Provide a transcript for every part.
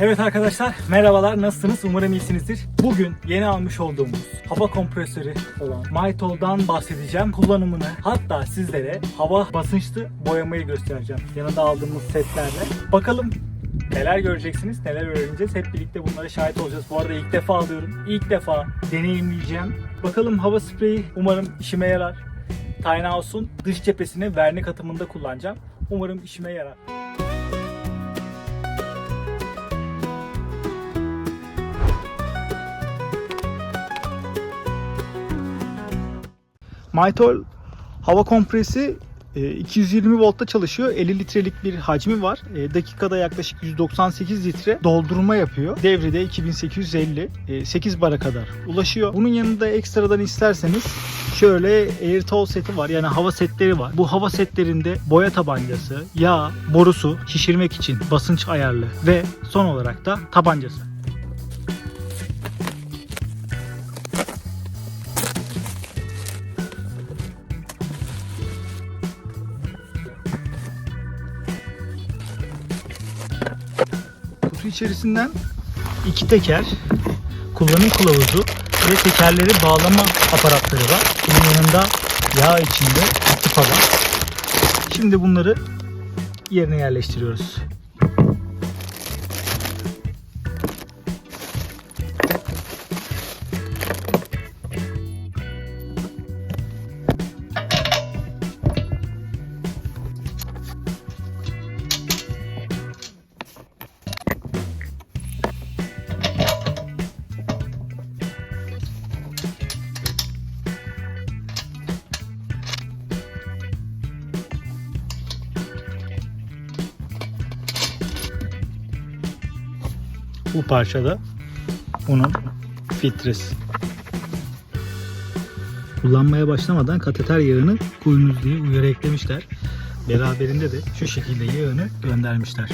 Evet arkadaşlar merhabalar nasılsınız? Umarım iyisinizdir. Bugün yeni almış olduğumuz hava kompresörü olan Maytol'dan bahsedeceğim. Kullanımını hatta sizlere hava basınçlı boyamayı göstereceğim. Yanında aldığımız setlerle. Bakalım neler göreceksiniz, neler öğreneceğiz. Hep birlikte bunlara şahit olacağız. Bu arada ilk defa alıyorum. İlk defa deneyimleyeceğim. Bakalım hava spreyi umarım işime yarar. Tiny House'un dış cephesini vernik atımında kullanacağım. Umarım işime yarar. Mytol hava kompresi e, 220 voltta çalışıyor. 50 litrelik bir hacmi var. E, Dakikada yaklaşık 198 litre doldurma yapıyor. Devrede 2850 e, 8 bara kadar ulaşıyor. Bunun yanında ekstradan isterseniz şöyle AirTow seti var. Yani hava setleri var. Bu hava setlerinde boya tabancası, yağ, borusu şişirmek için basınç ayarlı ve son olarak da tabancası. Kutu içerisinden iki teker, kullanım kılavuzu ve tekerleri bağlama aparatları var. Bunun yanında yağ içinde aktif alan. Şimdi bunları yerine yerleştiriyoruz. Bu parçada bunun filtresi. Kullanmaya başlamadan kateter yağını koyunuz diye uyarı eklemişler. Beraberinde de şu şekilde yağını göndermişler.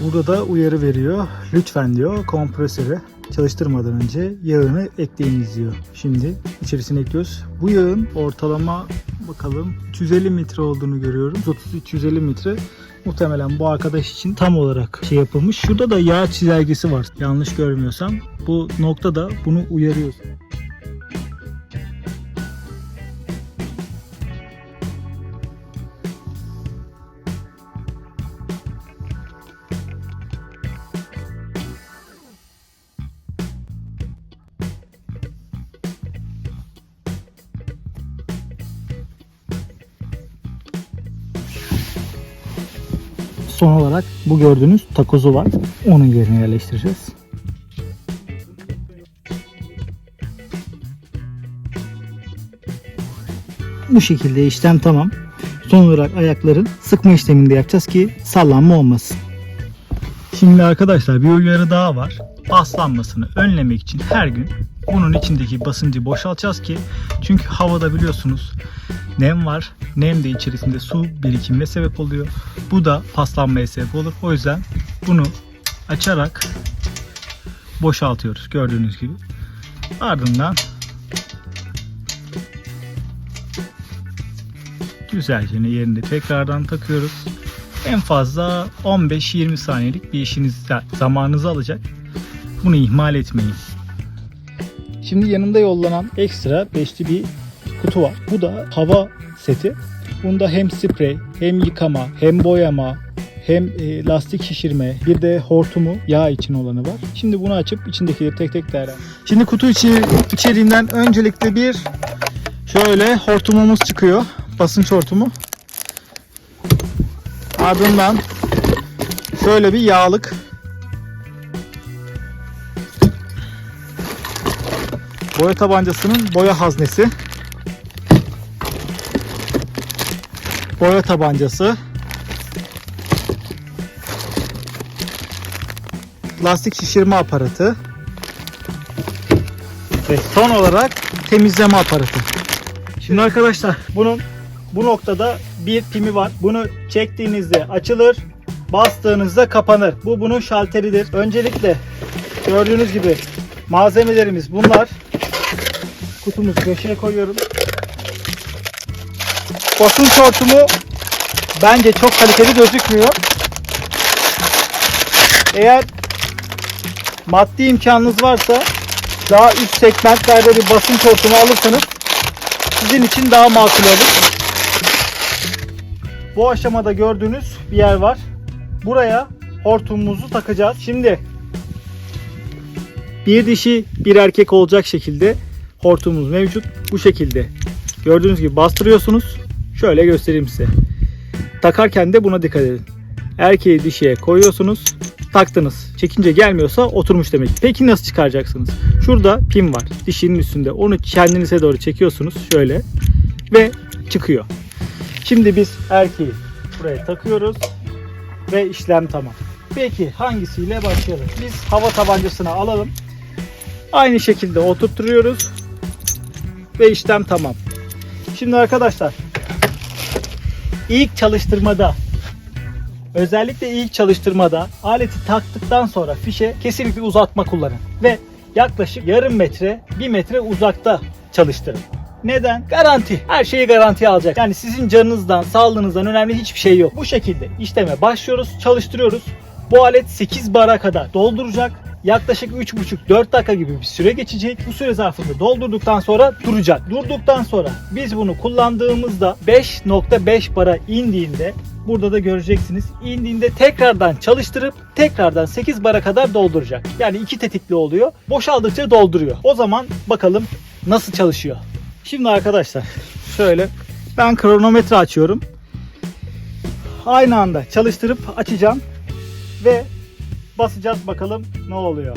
Burada da uyarı veriyor. Lütfen diyor kompresörü çalıştırmadan önce yağını ekleyiniz diyor. Şimdi içerisine ekliyoruz. Bu yağın ortalama bakalım 350 metre olduğunu görüyorum. 30-350 metre muhtemelen bu arkadaş için tam olarak şey yapılmış. Şurada da yağ çizelgesi var. Yanlış görmüyorsam. Bu noktada bunu uyarıyor. Olarak bu gördüğünüz takozu var. Onun yerine yerleştireceğiz. Bu şekilde işlem tamam. Son olarak ayakların sıkma işlemini de yapacağız ki sallanma olmasın. Şimdi arkadaşlar bir uyarı daha var. Paslanmasını önlemek için her gün bunun içindeki basıncı boşaltacağız ki çünkü havada biliyorsunuz nem var. Nem de içerisinde su birikimine sebep oluyor. Bu da paslanmaya sebep olur. O yüzden bunu açarak boşaltıyoruz gördüğünüz gibi. Ardından güzelce yerine tekrardan takıyoruz. En fazla 15-20 saniyelik bir işiniz zamanınızı alacak. Bunu ihmal etmeyin. Şimdi yanında yollanan ekstra beşli bir kutu var. Bu da hava seti. Bunda hem sprey, hem yıkama, hem boyama, hem e, lastik şişirme, bir de hortumu yağ için olanı var. Şimdi bunu açıp içindekileri tek tek değerlendirelim. Şimdi kutu içi, içeriğinden öncelikle bir şöyle hortumumuz çıkıyor. Basınç hortumu. Ardından şöyle bir yağlık. Boya tabancasının boya haznesi. Boya tabancası. Lastik şişirme aparatı. Ve son olarak temizleme aparatı. Şimdi arkadaşlar bunun bu noktada bir pimi var. Bunu çektiğinizde açılır. Bastığınızda kapanır. Bu bunun şalteridir. Öncelikle gördüğünüz gibi malzemelerimiz bunlar. Kutumuzu köşeye koyuyorum. Basınç hortumu bence çok kaliteli gözükmüyor. Eğer maddi imkanınız varsa daha üst segmentlerde bir basınç hortumu alırsanız sizin için daha makul olur. Bu aşamada gördüğünüz bir yer var. Buraya hortumumuzu takacağız. Şimdi bir dişi bir erkek olacak şekilde hortumumuz mevcut. Bu şekilde gördüğünüz gibi bastırıyorsunuz. Şöyle göstereyim size. Takarken de buna dikkat edin. Erkeği dişiye koyuyorsunuz. Taktınız. Çekince gelmiyorsa oturmuş demek. Peki nasıl çıkaracaksınız? Şurada pin var. Dişinin üstünde. Onu kendinize doğru çekiyorsunuz. Şöyle. Ve çıkıyor. Şimdi biz erkeği buraya takıyoruz. Ve işlem tamam. Peki hangisiyle başlayalım? Biz hava tabancasını alalım. Aynı şekilde oturtturuyoruz. Ve işlem tamam. Şimdi arkadaşlar ilk çalıştırmada özellikle ilk çalıştırmada aleti taktıktan sonra fişe kesinlikle uzatma kullanın. Ve yaklaşık yarım metre, bir metre uzakta çalıştırın. Neden? Garanti. Her şeyi garantiye alacak. Yani sizin canınızdan, sağlığınızdan önemli hiçbir şey yok. Bu şekilde işleme başlıyoruz, çalıştırıyoruz. Bu alet 8 bara kadar dolduracak. Yaklaşık 3,5-4 dakika gibi bir süre geçecek. Bu süre zarfında doldurduktan sonra duracak. Durduktan sonra biz bunu kullandığımızda 5.5 bara indiğinde Burada da göreceksiniz. İndiğinde tekrardan çalıştırıp tekrardan 8 bara kadar dolduracak. Yani iki tetikli oluyor. Boşaldıkça dolduruyor. O zaman bakalım nasıl çalışıyor. Şimdi arkadaşlar şöyle ben kronometre açıyorum. Aynı anda çalıştırıp açacağım ve basacağız bakalım ne oluyor.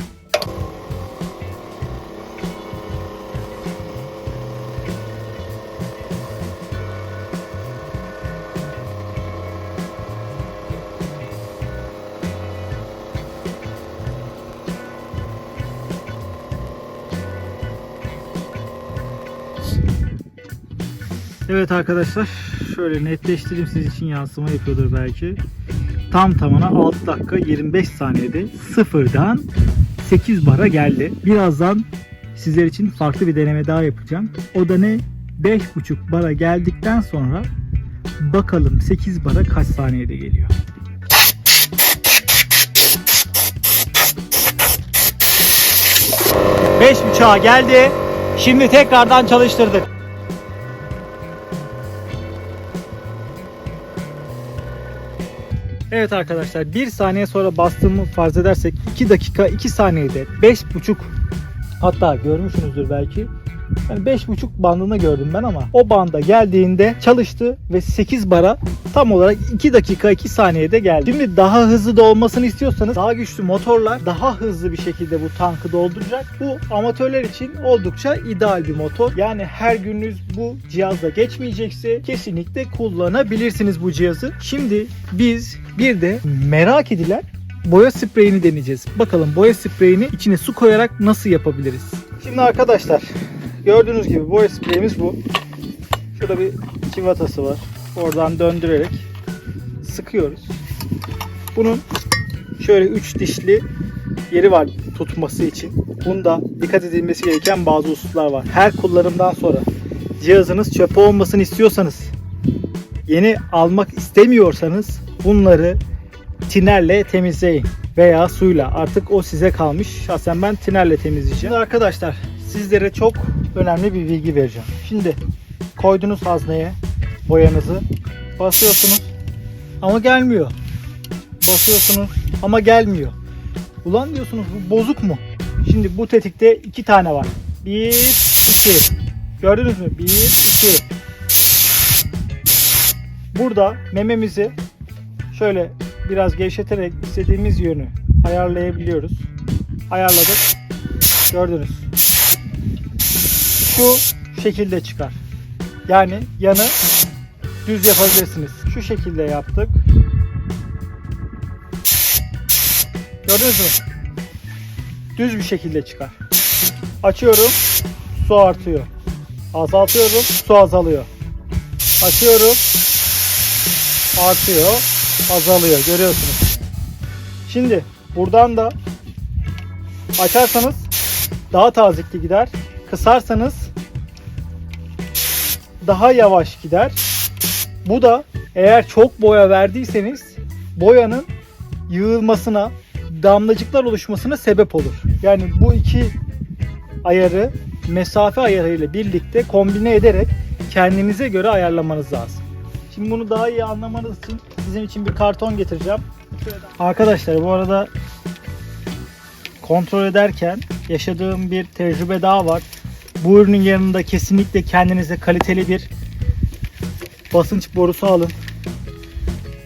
Evet arkadaşlar şöyle netleştireyim siz için yansıma yapıyordur belki. Tam tamına 6 dakika 25 saniyede sıfırdan 8 bara geldi. Birazdan sizler için farklı bir deneme daha yapacağım. O da ne? 5.5 bara geldikten sonra bakalım 8 bara kaç saniyede geliyor. Beş buçuğa geldi. Şimdi tekrardan çalıştırdık. Evet arkadaşlar 1 saniye sonra bastığımı farz edersek 2 dakika 2 saniyede 5.5 hatta görmüşsünüzdür belki. Yani 5.5 bandını gördüm ben ama o banda geldiğinde çalıştı ve 8 bara tam olarak 2 dakika 2 saniyede geldi. Şimdi daha hızlı da olmasını istiyorsanız daha güçlü motorlar daha hızlı bir şekilde bu tankı dolduracak. Bu amatörler için oldukça ideal bir motor. Yani her gününüz bu cihazla geçmeyecekse kesinlikle kullanabilirsiniz bu cihazı. Şimdi biz bir de merak edilen boya spreyini deneyeceğiz. Bakalım boya spreyini içine su koyarak nasıl yapabiliriz? Şimdi arkadaşlar gördüğünüz gibi boya spreyimiz bu. Şurada bir civatası var. Oradan döndürerek sıkıyoruz. Bunun şöyle 3 dişli yeri var tutması için. Bunda dikkat edilmesi gereken bazı hususlar var. Her kullanımdan sonra cihazınız çöpe olmasını istiyorsanız, yeni almak istemiyorsanız bunları tinerle temizleyin veya suyla. Artık o size kalmış. Şahsen ben tinerle temizleyeceğim. Şimdi arkadaşlar sizlere çok önemli bir bilgi vereceğim. Şimdi koydunuz hazneye boyanızı basıyorsunuz ama gelmiyor. Basıyorsunuz ama gelmiyor. Ulan diyorsunuz bu bozuk mu? Şimdi bu tetikte iki tane var. Bir, iki. Gördünüz mü? Bir, iki. Burada mememizi şöyle biraz gevşeterek istediğimiz yönü ayarlayabiliyoruz. Ayarladık. Gördünüz. Şu şekilde çıkar. Yani yanı düz yapabilirsiniz. Şu şekilde yaptık. Gördünüz mü? Düz bir şekilde çıkar. Açıyorum. Su artıyor. Azaltıyorum. Su azalıyor. Açıyorum. Artıyor. Azalıyor. Görüyorsunuz. Şimdi buradan da açarsanız daha tazikli gider. Kısarsanız daha yavaş gider. Bu da eğer çok boya verdiyseniz boyanın yığılmasına, damlacıklar oluşmasına sebep olur. Yani bu iki ayarı mesafe ayarıyla birlikte kombine ederek kendinize göre ayarlamanız lazım. Şimdi bunu daha iyi anlamanız için sizin için bir karton getireceğim. Arkadaşlar bu arada kontrol ederken yaşadığım bir tecrübe daha var. Bu ürünün yanında kesinlikle kendinize kaliteli bir basınç borusu alın.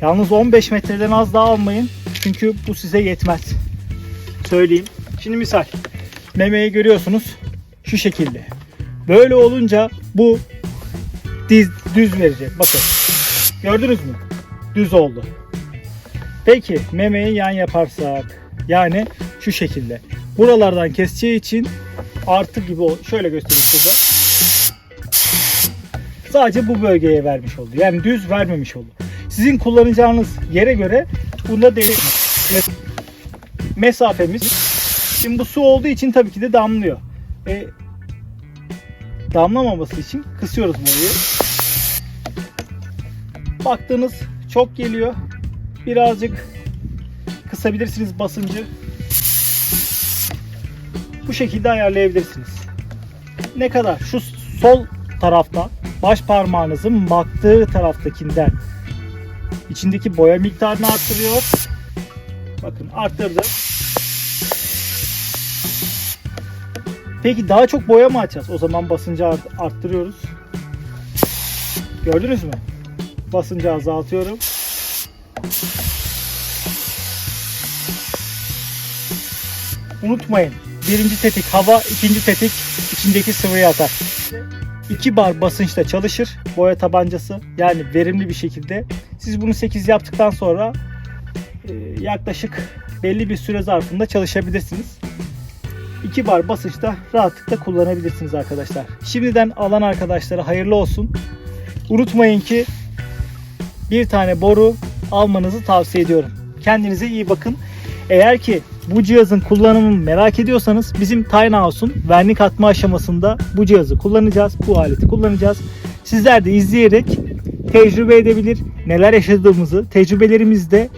Yalnız 15 metreden az daha almayın. Çünkü bu size yetmez. Söyleyeyim. Şimdi misal. Memeyi görüyorsunuz. Şu şekilde. Böyle olunca bu diz, düz verecek. Bakın. Gördünüz mü? Düz oldu. Peki memeyi yan yaparsak. Yani şu şekilde. Buralardan keseceği için artı gibi şöyle göstereyim size. Sadece bu bölgeye vermiş oldu. Yani düz vermemiş oldu. Sizin kullanacağınız yere göre bunda deri mesafemiz. Şimdi bu su olduğu için tabii ki de damlıyor. E, damlamaması için kısıyoruz boruyu. Baktığınız çok geliyor. Birazcık kısabilirsiniz basıncı. Bu şekilde ayarlayabilirsiniz. Ne kadar? Şu sol tarafta baş parmağınızın baktığı taraftakinden içindeki boya miktarını arttırıyor. Bakın arttırdı. Peki daha çok boya mı açacağız? O zaman basıncı art- arttırıyoruz. Gördünüz mü? Basıncı azaltıyorum. Unutmayın. Birinci tetik hava, ikinci tetik içindeki sıvıyı atar. 2 bar basınçta çalışır boya tabancası. Yani verimli bir şekilde. Siz bunu 8 yaptıktan sonra e, yaklaşık belli bir süre zarfında çalışabilirsiniz. 2 bar basınçta rahatlıkla kullanabilirsiniz arkadaşlar. Şimdiden alan arkadaşlara hayırlı olsun. Unutmayın ki bir tane boru almanızı tavsiye ediyorum. Kendinize iyi bakın. Eğer ki bu cihazın kullanımını merak ediyorsanız bizim Tiny House'un vernik atma aşamasında bu cihazı kullanacağız. Bu aleti kullanacağız. Sizler de izleyerek tecrübe edebilir, neler yaşadığımızı tecrübelerimizde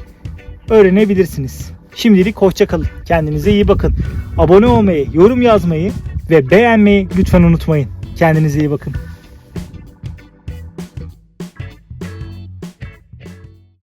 öğrenebilirsiniz. Şimdilik hoşça kalın. Kendinize iyi bakın. Abone olmayı, yorum yazmayı ve beğenmeyi lütfen unutmayın. Kendinize iyi bakın.